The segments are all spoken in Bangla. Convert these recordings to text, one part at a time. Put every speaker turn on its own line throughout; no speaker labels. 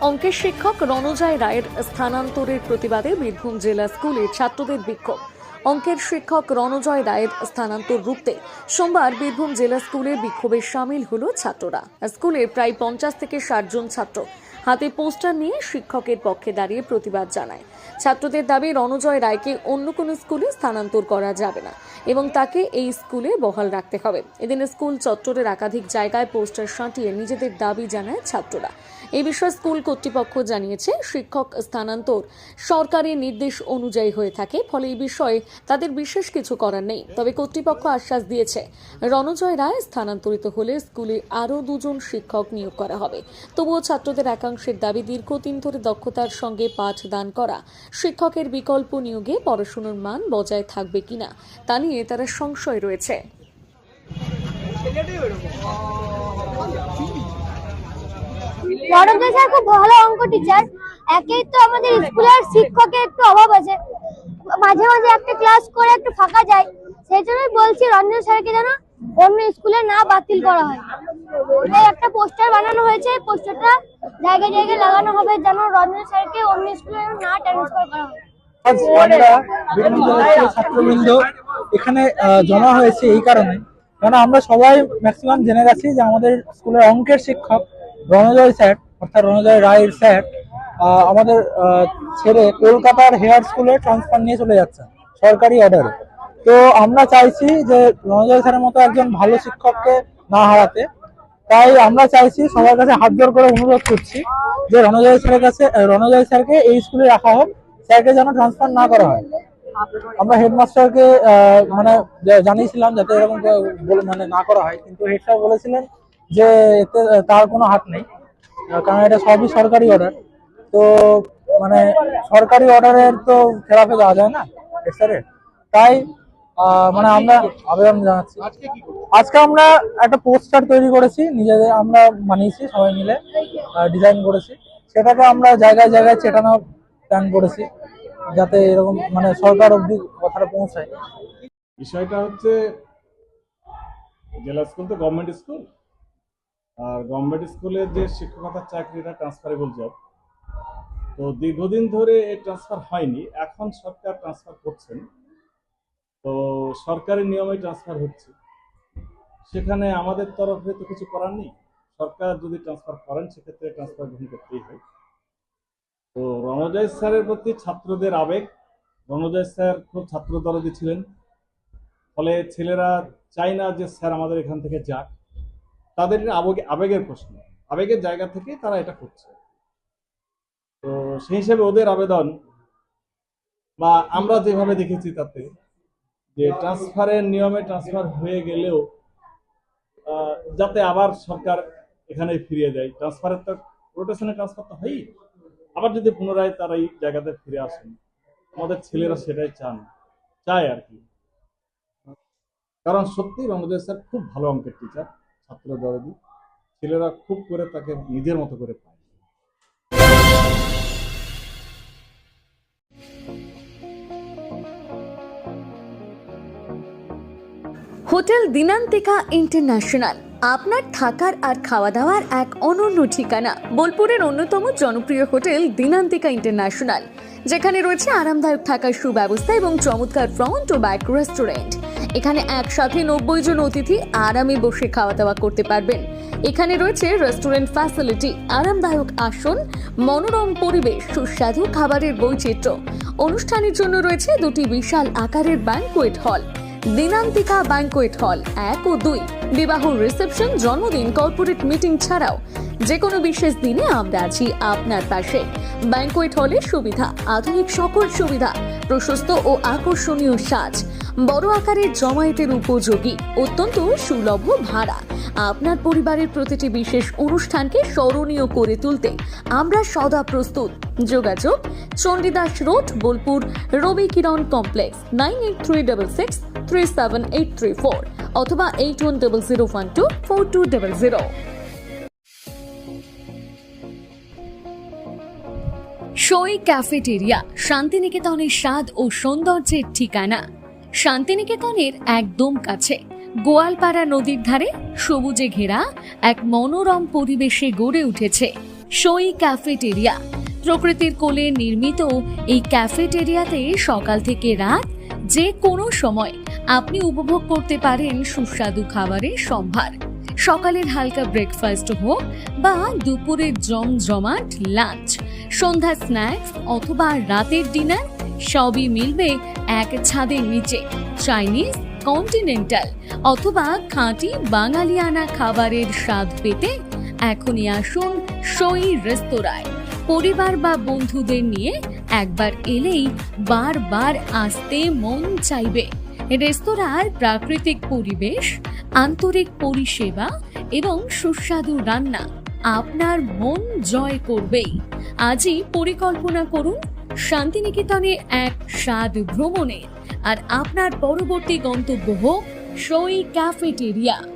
অঙ্কের শিক্ষক রণজয় রায়ের স্থানান্তরের প্রতিবাদে বীরভূম জেলা স্কুলের ছাত্রদের বিক্ষোভ। অঙ্কের শিক্ষক রণজয় রায়ের স্থানান্তর রুখতে সোমবার বীরভূম জেলা স্কুলে বিক্ষোভে সামিল হলো ছাত্ররা। স্কুলের প্রায় পঞ্চাশ থেকে ষাট জন ছাত্র হাতে পোস্টার নিয়ে শিক্ষকের পক্ষে দাঁড়িয়ে প্রতিবাদ জানায়। ছাত্রদের দাবি, রণজয় রায়কে অন্য কোনো স্কুলে স্থানান্তর করা যাবে না এবং তাকে এই স্কুলে বহাল রাখতে হবে। এদিন স্কুল চত্বরের একাধিক জায়গায় পোস্টার সাঁটিয়ে নিজেদের দাবি জানায় ছাত্ররা। এই বিষয়ে স্কুল কর্তৃপক্ষ জানিয়েছে, শিক্ষক স্থানান্তর সরকারি নির্দেশ অনুযায়ী হয়ে থাকে, ফলে এই বিষয়ে তাদের বিশেষ কিছু করার নেই। তবে কর্তৃপক্ষ আশ্বাস দিয়েছে, রণজয় রায় স্থানান্তরিত হলে স্কুলে আরও দুজন শিক্ষক নিয়োগ করা হবে। তবুও ছাত্রদের একাংশের দাবি দীর্ঘদিন ধরে দক্ষতার সঙ্গে পাঠদান করা, শিক্ষকের বিকল্প নিয়োগে পড়াশুনোর মান বজায় থাকবে কিনা, তা নিয়ে তারা সংশয় রয়েছে।
রণজয় স্যার খুব ভালো অঙ্ক টিচার একেই তো আমাদের স্কুলের শিক্ষকের একটু অভাব আছে। মাঝে মাঝে একটা ক্লাস করে একটু ফাঁকা যায়। সেই জন্যই বলছি রঞ্জন স্যারকে যেন অন্য স্কুলে না বাতিল করা হয়। একটা পোস্টার বানানো হয়েছে পোস্টারটা জায়গায় জায়গায় লাগানো হবে যেন রঞ্জন স্যারকে অন্য স্কুলে না ট্রান্সফার করা হয়।
ছাত্রবৃন্দ এখানে জমা হয়েছে এই কারণে। কারণ আমরা সবাই ম্যাক্সিমাম জেনে গেছি যে আমাদের স্কুলের অঙ্কের শিক্ষক রণজয় স্যার, অর্থাৎ রণজয় রায়ের স্যার আমাদের ছেড়ে কলকাতার হেয়ার স্কুলে ট্রান্সফার নিয়ে চলে যাচ্ছে, সরকারি অর্ডারে তো আমরা চাইছি যে রণজয় স্যারের মতো একজন ভালো শিক্ষককে না হারাতে। তাই আমরা চাইছি সবার কাছে হাত জোর করে অনুরোধ করছি যে রণজয় স্যারের কাছে রণজয় স্যারকে এই স্কুলে রাখা হোক, স্যারকে যেন ট্রান্সফার না করা হয়। আমরা হেডমাস্টারকে মানে জানিয়েছিলাম যাতে এরকম মানে না করা হয়, কিন্তু হেড স্যার বলেছিলেন যে এতে তার কোনো হাত নেই। কারণ এটা সবই সরকারি অর্ডার তো মানে সরকারি অর্ডারের তো খেলাফে যাওয়া যায় না হেড তাই মানে আমরা আবেদন জানাচ্ছি। আজকে আমরা একটা পোস্টার তৈরি করেছি নিজেদের আমরা বানিয়েছি সবাই মিলে ডিজাইন করেছি। সেটাকে আমরা জায়গায় জায়গায় চেটানো প্ল্যান করেছি যাতে এরকম মানে সরকার অবধি কথাটা পৌঁছায়।
বিষয়টা হচ্ছে জেলা স্কুল তো গভর্নমেন্ট স্কুল আর গভর্নমেন্ট স্কুলের যে শিক্ষকতার চাকরিটা ট্রান্সফারেবল জব তো দীর্ঘদিন ধরে এই ট্রান্সফার হয়নি, এখন সরকার ট্রান্সফার করছেন। তো সরকারি নিয়মে ট্রান্সফার হচ্ছে। সেখানে আমাদের তরফে তো কিছু করার নেই। সরকার যদি ট্রান্সফার করেন, সেক্ষেত্রে ট্রান্সফার গ্রহণ করতেই হয়। তো রণজয় স্যারের প্রতি ছাত্রদের আবেগ, রণজয় স্যার খুব ছাত্র ছিলেন। ফলে ছেলেরা চায় না যে স্যার আমাদের এখান থেকে যাক। তাদের আবেগে, আবেগের প্রশ্ন। আবেগের জায়গা থেকে তারা এটা করছে। তো সেই হিসেবে ওদের আবেদন, বা আমরা যেভাবে দেখেছি তাতে, যে ট্রান্সফারের নিয়মে ট্রান্সফার হয়ে গেলেও যাতে আবার সরকার এখানে ফিরিয়ে দেয়। ট্রান্সফারের তো রোটেশনে ট্রান্সফার তো হয়ই। আবার যদি পুনরায় তারা এই জায়গাতে ফিরে আসেন, আমাদের ছেলেরা সেটাই চান, চায় আর কি। কারণ সত্যি রণজয় স্যার খুব ভালো অঙ্কের টিচার ছাত্র দরদি ছেলেরা খুব করে তাকে নিজের মতো করে পায়।
Hotel Dinantika international. আপনার থাকার আর খাওয়া দাওয়ার এক অনন্য ঠিকানা। বোলপুরের অন্যতম জনপ্রিয় হোটেল দিনান্তিকা ইন্টারন্যাশনাল, যেখানে রয়েছে আরামদায়ক থাকার সুব্যবস্থা এবং চমৎকার ফ্রন্ট ও ব্যাক রেস্টুরেন্ট এখানে একসাথে নব্বই জন অতিথি আরামে বসে খাওয়া দাওয়া করতে পারবেন। এখানে রয়েছে রেস্টুরেন্ট ফ্যাসিলিটি আরামদায়ক আসন, মনোরম পরিবেশ, সুস্বাদু খাবারের বৈচিত্র্য। অনুষ্ঠানের জন্য রয়েছে দুটি বিশাল আকারের ব্যাংকুয়েট হল দিনান্তিকা ব্যাংকুয়েট হল এক ও দুই। বিবাহ রিসেপশন জন্মদিন কর্পোরেট মিটিং ছাড়াও যে কোনো বিশেষ দিনে আমরা আছি আপনার পাশে। ব্যাংকোয়েট হলের সুবিধা, আধুনিক সকল সুবিধা, প্রশস্ত ও আকর্ষণীয় সাজ। বড় আকারের জমায়েতের উপযোগী। অত্যন্ত সুলভ ভাড়া। আপনার পরিবারের প্রতিটি বিশেষ অনুষ্ঠানকে স্মরণীয় করে তুলতে আমরা সদা প্রস্তুত। যোগাযোগ Chandidas road, Bolpur, Rabi Kiran complex, nine eight three double six three seven eight three four অথবা eight one double zero one two four two double zero. Soi cafeteria, শান্তিনিকেতনের স্বাদ ও সৌন্দর্যের ঠিকানা। শান্তিনিকেতনের একদম কাছে। গোয়ালপাড়া নদীর ধারে সবুজে ঘেরা এক মনোরম পরিবেশে গড়ে উঠেছে সই ক্যাফেটেরিয়া। প্রকৃতির কোলে নির্মিত এই ক্যাফেটেরিয়াতে সকাল থেকে রাত যে কোনো সময় আপনি উপভোগ করতে পারেন সুস্বাদু খাবারের সম্ভার। সকালের হালকা ব্রেকফাস্ট হোক বা দুপুরের জমজমাট লাঞ্চ সন্ধ্যা স্ন্যাক্স অথবা রাতের ডিনার সবই মিলবে এক ছাদের নিচে। চাইনিজ কন্টিনেন্টাল অথবা খাঁটি বাঙালিয়ানা খাবারের স্বাদ পেতে এখনই আসুন সই রেস্তোরাঁয়। পরিবার বা বন্ধুদের নিয়ে একবার এলেই বারবার আসতে মন চাইবে। রেস্তোরাঁর প্রাকৃতিক পরিবেশ, আন্তরিক পরিষেবা এবং সুস্বাদু রান্না আপনার মন জয় করবেই। আজই পরিকল্পনা করুন শান্তিনিকেতনে এক স্বাদ ভ্রমণে। আর আপনার পরবর্তী গন্তব্য হোক সই ক্যাফেটেরিয়া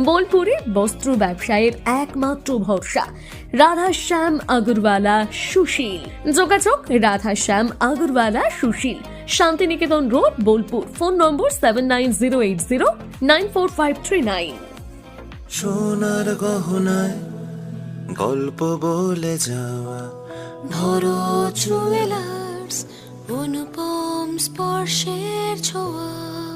বোলপুরে বস্ত্র ব্যবসায়ের একমাত্র ভরসা। রাধাশ্যাম আগরওয়ালা সুশীল। যোগাযোগ Radhashyam Agarwala Sushil. Santiniketan road Bolpur. Phone number seven nine zero eight zero nine four five three nine
সোনার গহনায় গল্প বলে যাওয়া।
ধরো জুয়েলার্স অনুপম স্পর্শের ছোঁয়া।